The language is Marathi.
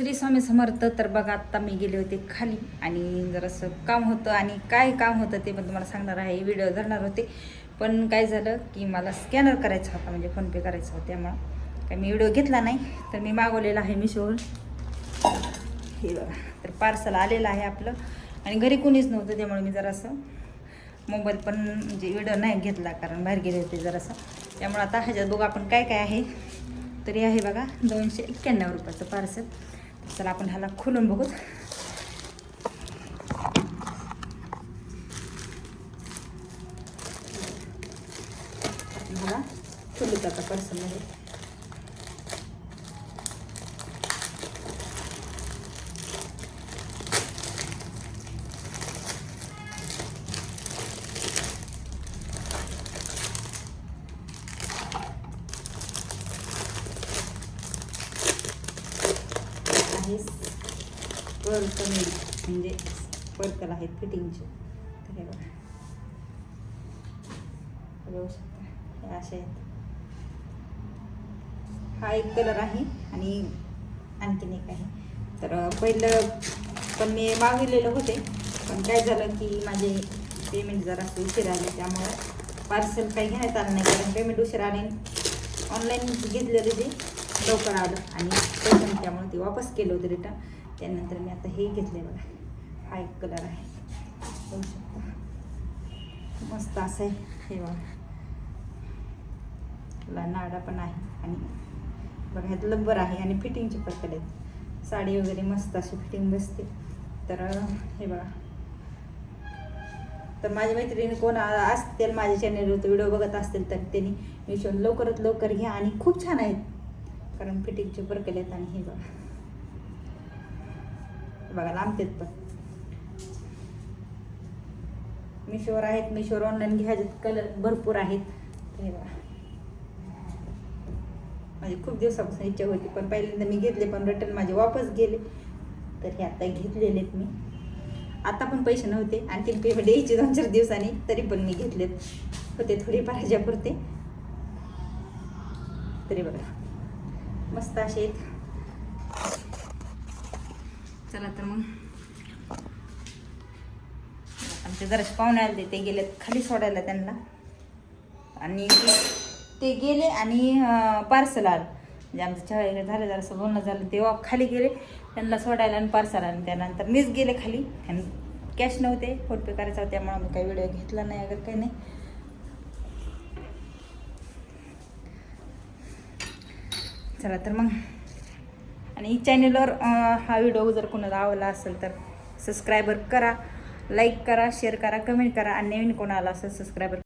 श्री स्वामी समर्थ तर बघा आत्ता मी गेले होते खाली. आणि जरासं काम होतं आणि काय काम होतं ते पण तुम्हाला सांगणार आहे. व्हिडिओ धरणार होते. पण काय झालं की मला स्कॅनर करायचा होता म्हणजे फोनपे करायचा होता. त्यामुळं काय मी व्हिडिओ घेतला नाही. तर मी मागवलेला आहे मिशोवर. हे बघा तर पार्सल आलेलं आहे आपलं. आणि घरी कोणीच नव्हतं त्यामुळे मी जरासं मोबाईल पण म्हणजे व्हिडिओ नाही घेतला कारण बाहेर गेले होते जरासं. त्यामुळे आता ह्याच्यात बघू आपण काय काय आहे. तरी आहे बघा दोनशे एक्क्याण्णव रुपयाचं पार्सल चला आपण ह्याला खोलून बघू बघा खोलूच आता पर्सनमध्ये आहे. पर्कल म्हणजे पर्कल आहेत फिटिंगचे तर हे बघा. बघू शकता हे असे आहेत. हा एक कलर आहे आणि आणखीन एक आहे. तर पहिलं पण मी मागविलेलं होते. पण काय झालं की माझे पेमेंट जरा उशीर आले. त्यामुळं पार्सल काही घेण्यात आलं नाही. कारण पेमेंट उशीर आले. ऑनलाईन घेतलेलं ते लवकर आलं आणि पसंत त्यामुळे ते वापस केलं होतं रिटर्न त्यानंतर मी आता हे घेतले बघा. हा एक कलर आहे. बघू शकता. मस्त असं आहे. हे बघा. नाडा पण आहे. आणि बघा ह्यात लब्बर आहे आणि फिटिंगचे प्रकार आहेत. साडी वगैरे मस्त अशी फिटिंग बसते. तर हे बघा. तर माझ्या मैत्रिणी कोण असतील माझ्या चॅनलवर व्हिडिओ बघत असतील तर त्यांनी मिशोन लवकरात लवकर घ्या आणि खूप छान आहेत. कारण फिटिंगचे बरं आहेत आणि हे बघा. बघा लांबतेत पण. मिशोवर आहेत मिशोवर ऑनलाईन घ्यायचे कलर भरपूर आहेत. हे बघा. माझी खूप दिवसापासून इच्छा होती पण पहिल्यांदा मी घेतले पण रिटर्न माझे वापस गेले. तर हे आता घेतलेले आहेत मी. आता पण पैसे नव्हते आणखीन पेमेंट यायचे दोन चार दिवसांनी तरी पण मी घेतलेत. होते थोडीफार ह्याच्यापुरते. तरी बघा. मस्त असे आहेत. चला तर मग. आमचे जराशे पाहुणे आले ते गेले खाली सोडायला त्यांना. आणि ते गेले आणि पार्सल आलं. म्हणजे आमचं चहा वगैरे झालं जरासं बोलणं झालं तेव्हा खाली गेले. त्यांना सोडायला आणि पार्सल आलं. त्यानंतर मीच गेले खाली. आणि कॅश नव्हते फोनपे करायचा त्यामुळे आम्ही काही व्हिडिओ घेतला नाही अगर काही नाही. चला तर मग. आणि चॅनलवर हा व्हिडिओ जर कोणाला आवडला असेल तर सबस्क्रायबर करा लाईक करा शेअर करा कमेंट करा. आणि नवीन कोणाला असेल सबस्क्रायबर